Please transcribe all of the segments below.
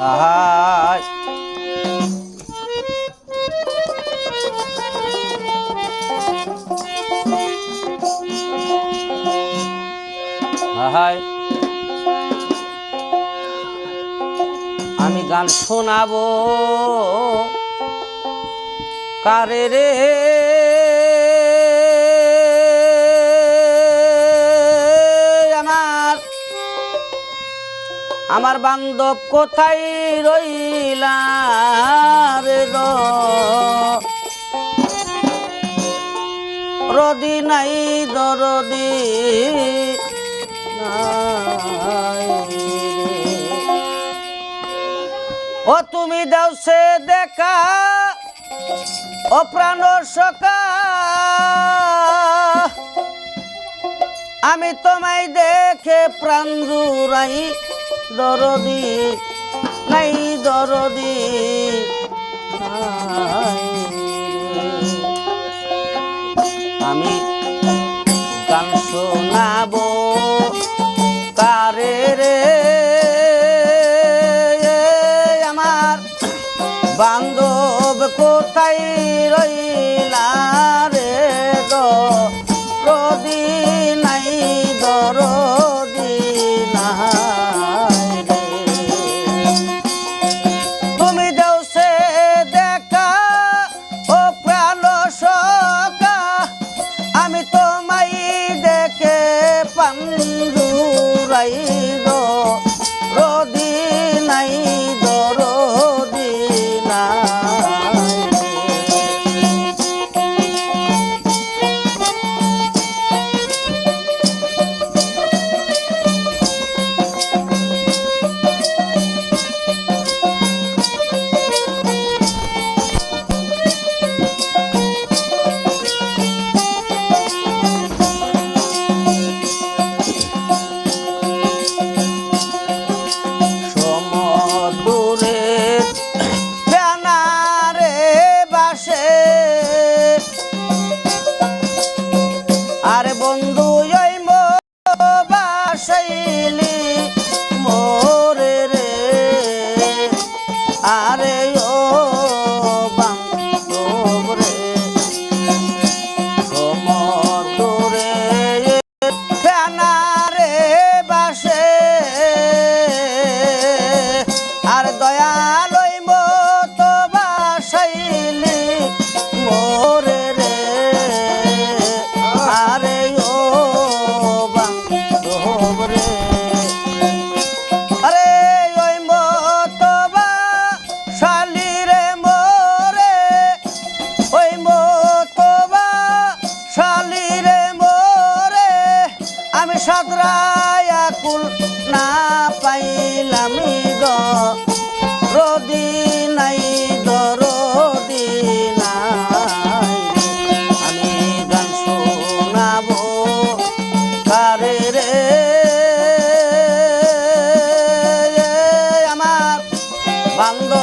আহাই। আহাই। আমি গান শোনাবো। কারে রে? আমার বান্ধব কোথায় রইলা রে রদি নাই, দরদি ও তুমি দাও সে দেখা, ও প্রাণ সকা আমি তোমায় দেখে প্রাণ জুড়াই দরদি নাই দরদি। আমি গান শুন alô? Cuando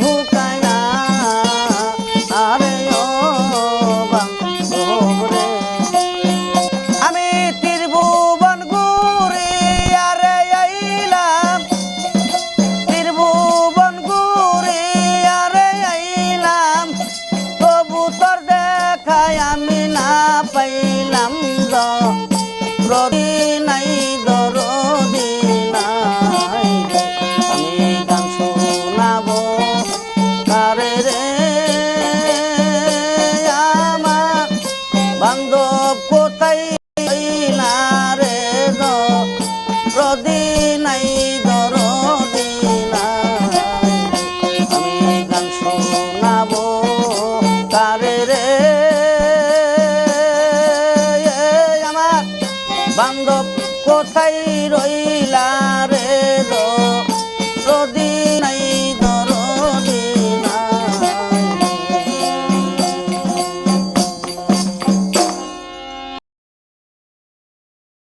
rouca